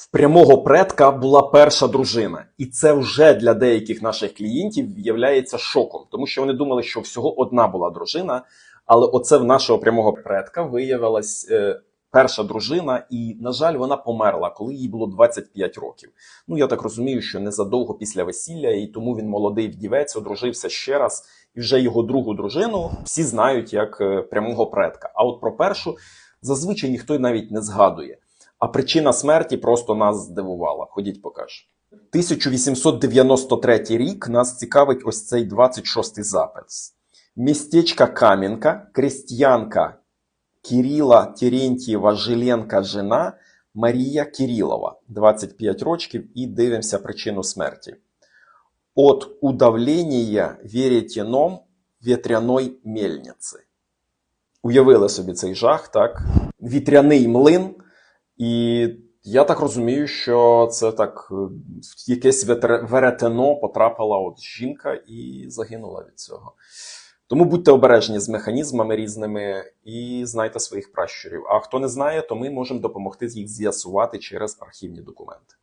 В прямого предка була перша дружина, і це вже для деяких наших клієнтів являється шоком, тому що вони думали, що всього одна була дружина. Але оце в нашого прямого предка виявилась е, перша дружина, і, на жаль, вона померла, коли їй було 25 років. Ну я так розумію, що незадовго після весілля, і тому він молодий вдівець, одружився ще раз, і вже його другу дружину всі знають як е, прямого предка. А от про першу зазвичай ніхто навіть не згадує. А причина смерті просто нас здивувала. Ходіть, покажу. 1893 рік нас цікавить ось цей 26-й запис. Містечко Кам'янка, крестьянка Кирила Терентьєва Жиленка жена Марія Кирилова, 25 років, і дивимося причину смерті. От удавлення веретеном вітряної мельниці. Уявили собі цей жах, так? Вітряний млин. І я так розумію, що це так е, в якесь веретено потрапила от жінка і загинула від цього. Тому будьте обережні з механізмами різними і знайте своїх пращурів. А хто не знає, то ми можемо допомогти їх з'ясувати через архівні документи.